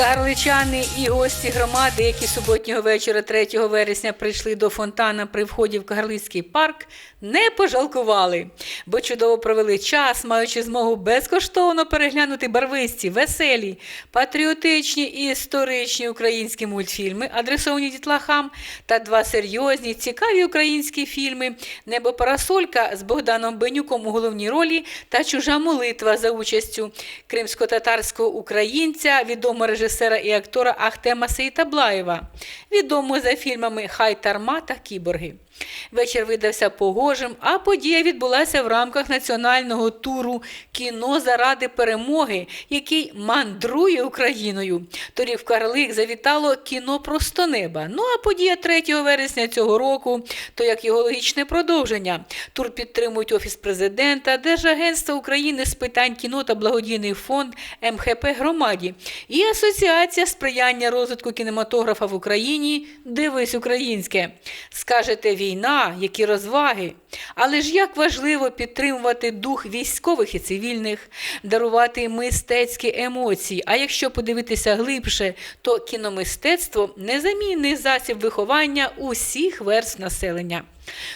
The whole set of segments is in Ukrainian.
Кагарличани і гості громади, які суботнього вечора 3 вересня прийшли до фонтана при вході в Кагарлицький парк, не пожалкували, бо чудово провели час, маючи змогу безкоштовно переглянути барвисті, веселі, патріотичні і історичні українські мультфільми, адресовані дітлахам, та два серйозні, цікаві українські фільми Небо Парасолька з Богданом Бенюком у головній ролі та Чужа молитва за участю кримсько-татарського українця, відомого режисера і актора Ахтема Сейтаблаєва, відомого за фільмами Хай Тарма та Кіборги. Вечір видався погожим, а подія відбулася в рамках національного туру Кіно заради перемоги, який мандрує Україною. Торік в Карлик завітало кіно просто неба. Ну а подія 3 вересня цього року, то як його логічне продовження. Тур підтримують Офіс президента, Держагентство України з питань кіно та благодійний фонд МХП громаді і Асоціація сприяння розвитку кінематографа в Україні Дивись українське. Скажете війна, які розваги. Але ж як важливо підтримувати дух військових і цивільних, дарувати мистецькі емоції. А якщо подивитися глибше, то кіномистецтво незамінний засіб виховання усіх верств населення.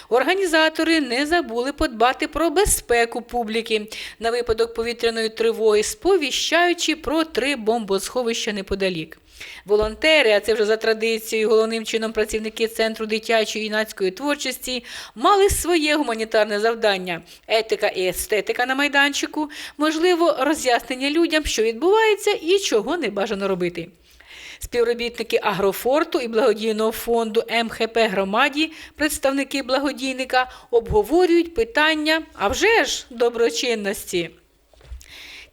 Організатори не забули подбати про безпеку публіки на випадок повітряної тривоги, сповіщаючи про три бомбосховища неподалік. Волонтери, а це вже за традицією, головним чином працівники Центру дитячої і юнацької творчості, мали своє гуманітарне завдання етика і естетика на майданчику, можливо, роз'яснення людям, що відбувається і чого не бажано робити. Співробітники Агрофорту і благодійного фонду МХП громаді, представники благодійника, обговорюють питання, а вже ж доброчинності.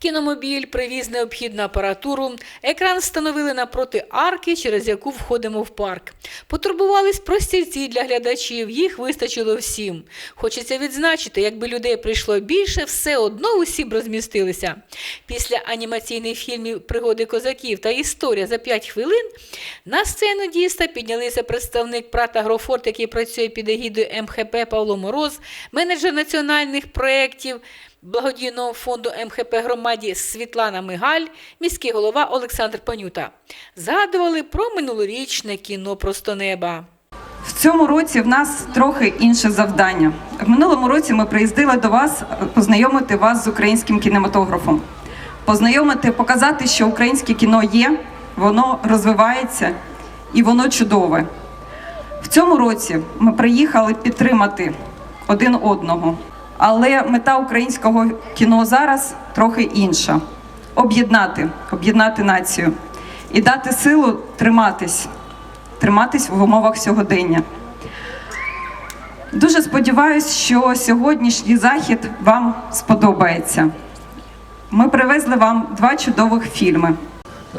Кіномобіль привіз необхідну апаратуру, екран встановили напроти арки, через яку входимо в парк. Потурбувались про стільці для глядачів, їх вистачило всім. Хочеться відзначити, якби людей прийшло більше, все одно усі б розмістилися. Після анімаційних фільмів Пригоди козаків та історія за 5 хвилин на сцену дійства піднялися представник ПРАТ «Агрофорт», який працює під егідою МХП Павло Мороз, менеджер національних проєктів благодійного фонду МХП громаді Світлана Мигаль, міський голова Олександр Панюта. Згадували про минулорічне кіно Просто неба. В цьому році в нас трохи інше завдання. В минулому році ми приїздили до вас е, познайомити вас з українським кінематографом, познайомити, показати, що українське кіно є, воно розвивається і воно чудове. В цьому році ми приїхали підтримати один одного. Але мета українського кіно зараз трохи інша: об'єднати, об'єднати націю і дати силу триматись, триматись в умовах сьогодення. Дуже сподіваюся, що сьогоднішній захід вам сподобається. Ми привезли вам два чудових фільми.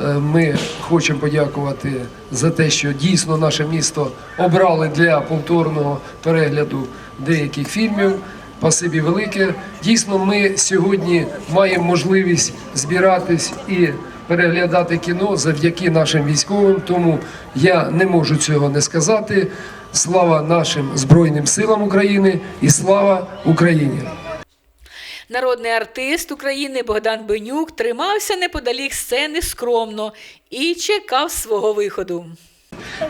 Е, Ми хочемо подякувати за те, що дійсно наше місто обрали для повторного перегляду деяких фільмів. Спасибі велике. Дійсно, ми сьогодні маємо можливість збиратись і переглядати кіно завдяки нашим військовим. Тому я не можу цього не сказати. Слава нашим Збройним силам України і слава Україні! Народний артист України Богдан Бенюк тримався неподалік сцени скромно і чекав свого виходу.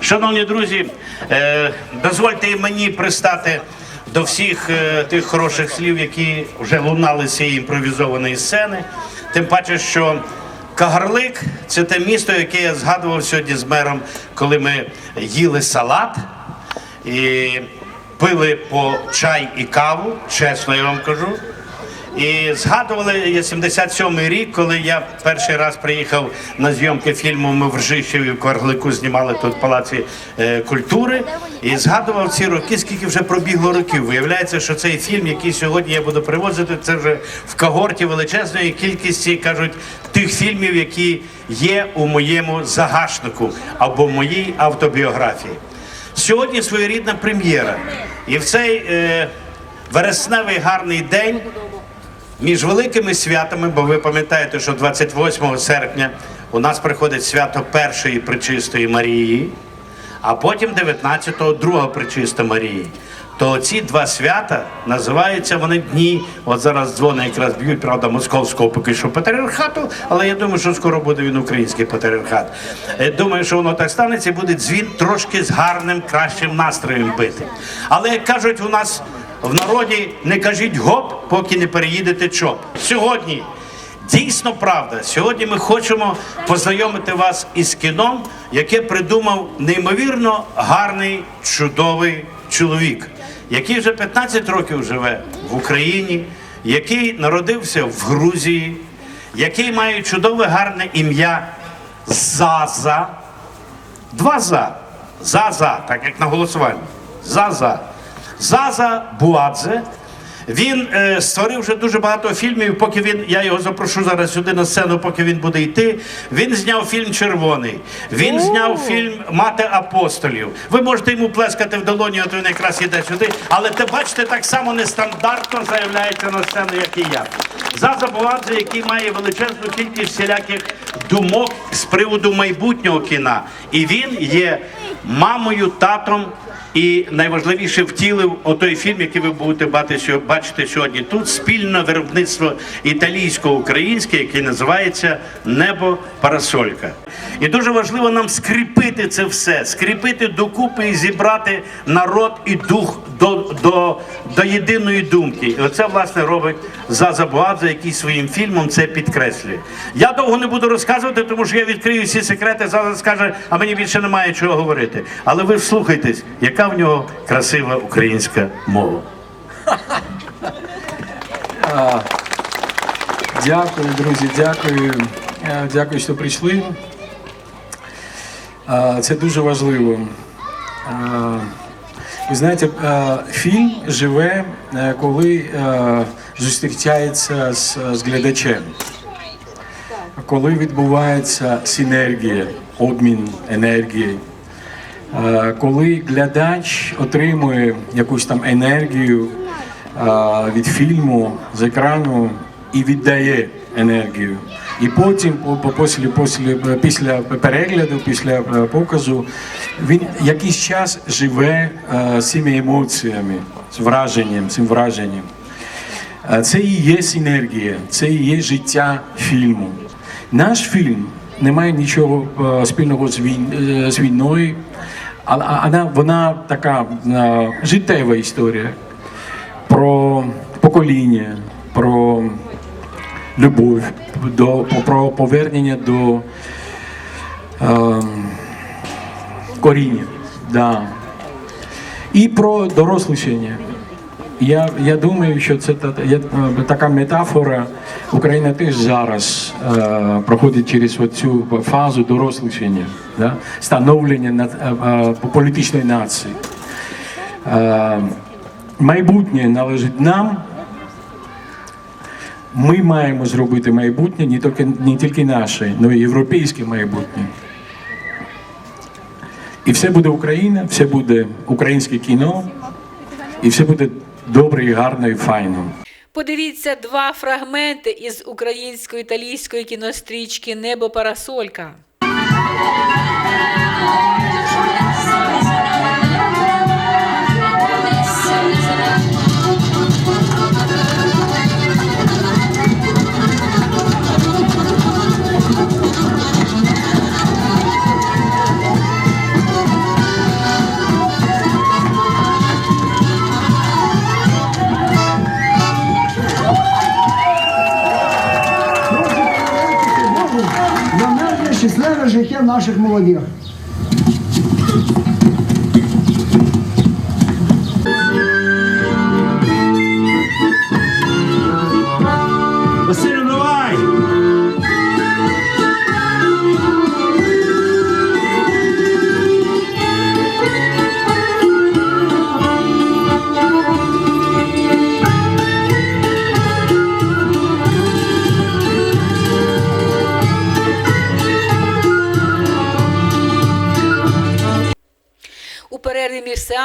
Шановні друзі, е, дозвольте мені пристати до всіх е, тих хороших слів, які вже лунали з цієї імпровізованої сцени. Тим паче, що Кагарлик це те місто, яке я згадував сьогодні з мером, коли ми їли салат і пили по чай і каву, чесно я вам кажу. І згадували я 77-й рік, коли я перший раз приїхав на зйомки фільму Ми в Ржищеві в Кварлику знімали тут в палаці е, культури. І згадував ці роки, скільки вже пробігло років. Виявляється, що цей фільм, який сьогодні я буду привозити, це вже в когорті величезної кількості кажуть тих фільмів, які є у моєму загашнику або моїй автобіографії. Сьогодні своєрідна прем'єра. І в цей е, вересневий гарний день між великими святами, бо ви пам'ятаєте, що 28 серпня у нас приходить свято першої причистої Марії, а потім 19-го друга причиста Марії. то ці два свята називаються вони дні. От зараз дзвони якраз б'ють, правда, московського поки що патріархату, але я думаю, що скоро буде він український патріархат. Е, Думаю, що воно так станеться, буде дзвін трошки з гарним, кращим настроєм бити. Але як кажуть у нас в народі, не кажіть гоп, поки не переїдете чоп. Сьогодні. Дійсно правда. Сьогодні ми хочемо познайомити вас із кіном, яке придумав неймовірно гарний, чудовий чоловік, який вже 15 років живе в Україні, який народився в Грузії, який має чудове гарне ім'я Заза. Два за. За-за, так як на голосуванні. За-за. Заза Буадзе. Він е, створив вже дуже багато фільмів, поки він, я його запрошу зараз сюди на сцену, поки він буде йти. Він зняв фільм Червоний. Він зняв фільм Мати апостолів. Ви можете йому плескати в долоні, от він якраз іде сюди. Але ти бачите, так само нестандартно заявляється на сцену, як і я. Заза Буадзе, який має величезну кількість всіляких думок з приводу майбутнього кіна. І він є мамою, татом і найважливіше втілив отой фільм, який ви будете бачити сьогодні тут. Спільне виробництво італійсько-українське, яке називається Небо Парасолька. І дуже важливо нам скріпити це все, скріпити докупи і зібрати народ і дух до, до, до єдиної думки. І оце власне робить Заза Буадзе, який своїм фільмом це підкреслює. Я довго не буду розказувати, тому що я відкрию всі секрети. Заза скаже, а мені більше немає чого говорити. Але ви вслухайтесь, яка в нього красива українська мова. Дякую, друзі, дякую. Е, Дякую, що прийшли. Це дуже важливо. Ви знаєте, фільм живе, е, коли е, зустрічається з, глядачем. Коли відбувається синергія, обмін енергії. Коли глядач отримує якусь там енергію від фільму з екрану і віддає енергію. І потім, по- по- після, після, після перегляду, після е, показу, він якийсь час живе е, з цими емоціями, з враженням, цим враженням. Це і є синергія, це і є життя фільму. Наш фільм не має нічого е, спільного з, війн, з війною, вона, вона така е, життєва історія про покоління, про любов, до, про повернення до е, коріння. Да. І про дорослішання. Я, я думаю, що це та- я, е, така метафора. Україна теж зараз е, проходить через цю фазу дорослішання, да? становлення на, е, е, політичної нації. Е, майбутнє належить нам. Ми маємо зробити майбутнє не тільки, не тільки наше, але й європейське майбутнє. І все буде Україна, все буде українське кіно, і все буде добре, і гарно, і файно. Подивіться два фрагменти із українсько-італійської кінострічки Небо Парасолька. Мирне, життя наших молодих. Василю, давай!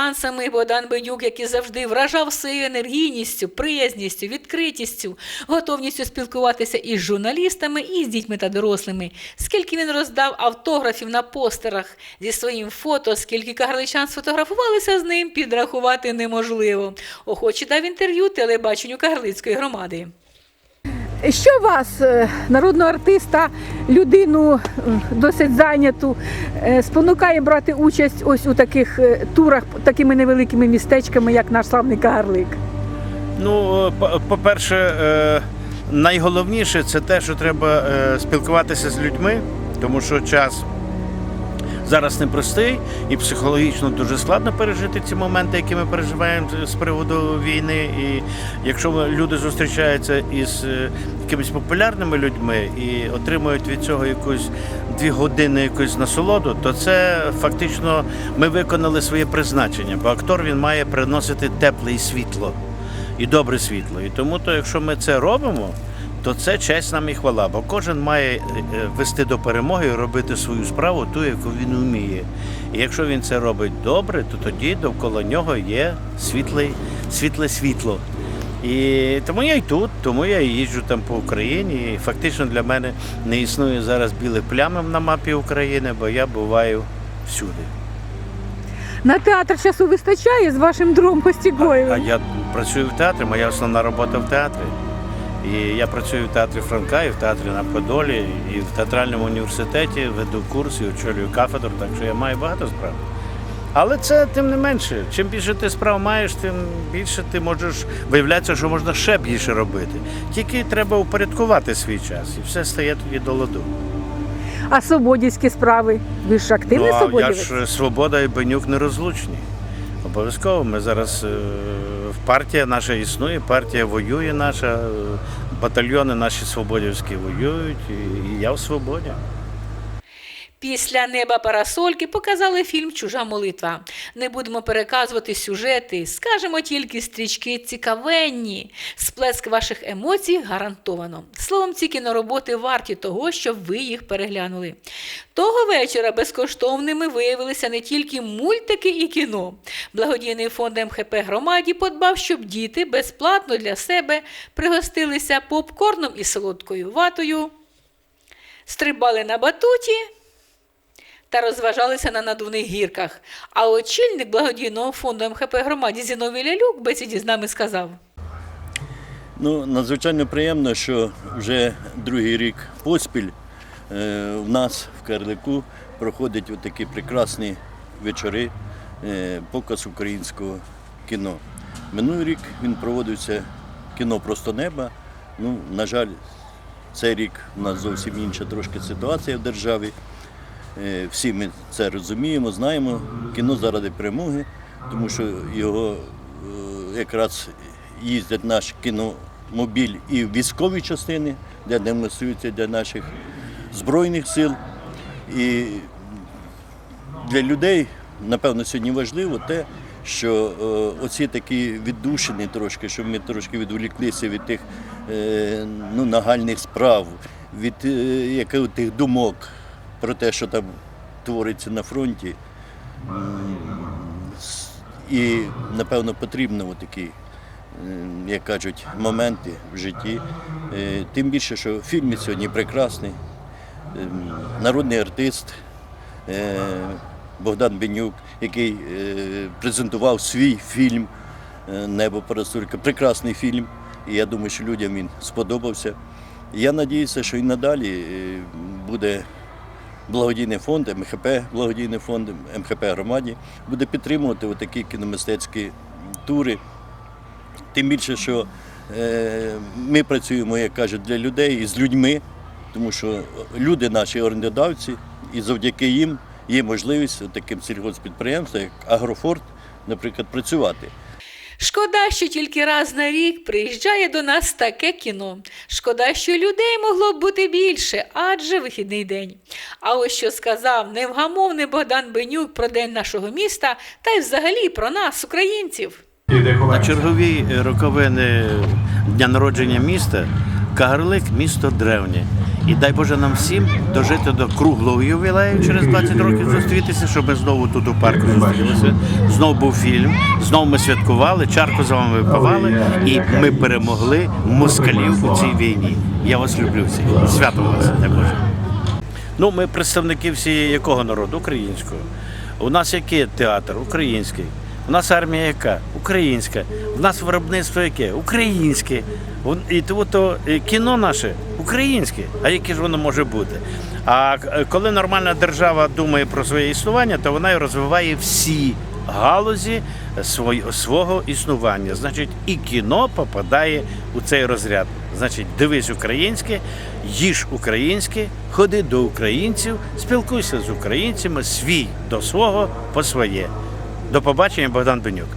Між сеансами Богдан Бенюк, який завжди вражав своєю енергійністю, приязністю, відкритістю, готовністю спілкуватися із журналістами, і з дітьми та дорослими. Скільки він роздав автографів на постерах зі своїм фото, скільки кагарличан сфотографувалися з ним, підрахувати неможливо. Охоче дав інтерв'ю телебаченню Кагарлицької громади. Що вас, е, народного артиста, людину е, досить зайняту, е, спонукає брати участь ось у таких турах, такими невеликими містечками, як наш славний Кагарлик? Ну, по- по-перше, найголовніше це те, що треба спілкуватися з людьми, тому що час зараз непростий і психологічно дуже складно пережити ці моменти, які ми переживаємо з приводу війни. І якщо люди зустрічаються із е, якимись популярними людьми і отримують від цього якусь дві години якусь насолоду, то це фактично ми виконали своє призначення, бо актор він має приносити тепле і світло і добре світло. І тому, то, якщо ми це робимо, то це честь нам і хвала. Бо кожен має е, е, вести до перемоги і робити свою справу, ту, яку він вміє. І якщо він це робить добре, то тоді довкола нього є світле, світле світло. І тому я й тут, тому я і їжджу там по Україні. І фактично для мене не існує зараз білих плям на мапі України, бо я буваю всюди. На театр часу вистачає з вашим другом Костігоєвим? А я працюю в театрі, моя основна робота в театрі. І я працюю в театрі Франка, і в театрі на Подолі, і в театральному університеті веду курс і очолюю кафедру, так що я маю багато справ. Але це тим не менше. Чим більше ти справ маєш, тим більше ти можеш виявляється, що можна ще більше робити. Тільки треба упорядкувати свій час, і все стає тоді до ладу. А свободівські справи? Ви ж активний Ну, а я свободівець? ж Свобода і Бенюк нерозлучні. Обов'язково. Ми зараз е, партія наша існує, партія воює наша, батальйони наші свободівські воюють, і я в свободі. Після неба парасольки показали фільм Чужа молитва. Не будемо переказувати сюжети, скажемо тільки стрічки цікавенні. Сплеск ваших емоцій гарантовано. Словом, ці кінороботи варті того, щоб ви їх переглянули. Того вечора безкоштовними виявилися не тільки мультики і кіно. Благодійний фонд МХП громаді подбав, щоб діти безплатно для себе пригостилися попкорном і солодкою ватою, стрибали на батуті та розважалися на надувних гірках. А очільник благодійного фонду МХП громаді Зіновій Лялюк бесіді з нами сказав. Ну, надзвичайно приємно, що вже другий рік поспіль е, в нас в Карлику проходять такі прекрасні вечори, е, показ українського кіно. Минулий рік він проводився кіно Просто неба. Ну, на жаль, цей рік у нас зовсім інша трошки ситуація в державі. Е, Всі ми це розуміємо, знаємо. Кіно заради перемоги, тому що його е, якраз їздять наш кіномобіль і військові частини, де демонструються для наших збройних сил. І для людей, напевно, сьогодні важливо те, що е, оці такі віддушини трошки, щоб ми трошки відволіклися від тих ну, нагальних справ, від яких тих думок про те, що там твориться на фронті. І, напевно, потрібно такі, як кажуть, моменти в житті. Е, Тим більше, що фільм сьогодні прекрасний, Ем, народний артист е, Богдан Бенюк, який е, презентував свій фільм е, Небо Парасолька. Прекрасний фільм. І я думаю, що людям він сподобався. Я сподіваюся, що і надалі е, буде благодійний фонд, МХП, благодійний фонд, МХП громаді буде підтримувати такі кіномистецькі тури. Тим більше, що е, ми працюємо, як кажуть, для людей і з людьми, тому що люди наші орендодавці, і завдяки їм є можливість таким сільгоспідприємствам, як Агрофорт, наприклад, працювати. Шкода, що тільки раз на рік приїжджає до нас таке кіно. Шкода, що людей могло б бути більше, адже вихідний день. А ось що сказав невгамовний Богдан Бенюк про день нашого міста та й взагалі про нас, українців. На чергові е, роковини дня народження міста Кагарлик місто древнє. І дай Боже нам всім дожити до круглого ювілею через 20 років зустрітися, щоб ми знову тут у парку зустрілися. Знов був фільм, знов ми святкували, чарку з вами випивали, і ми перемогли москалів у цій війні. Я вас люблю всіх. Свято вас, дай Боже. Ну, ми представники всі якого народу? Українського. У нас який театр? Український. У нас армія яка? Українська. У нас виробництво яке? Українське. І то кіно наше українське. А яке ж воно може бути? А коли нормальна держава думає про своє існування, то вона розвиває всі галузі свого існування. Значить, і кіно попадає у цей розряд. Значить, дивись українське, їж українське, ходи до українців, спілкуйся з українцями, свій до свого по своє. До побачення, Богдан Бенюк.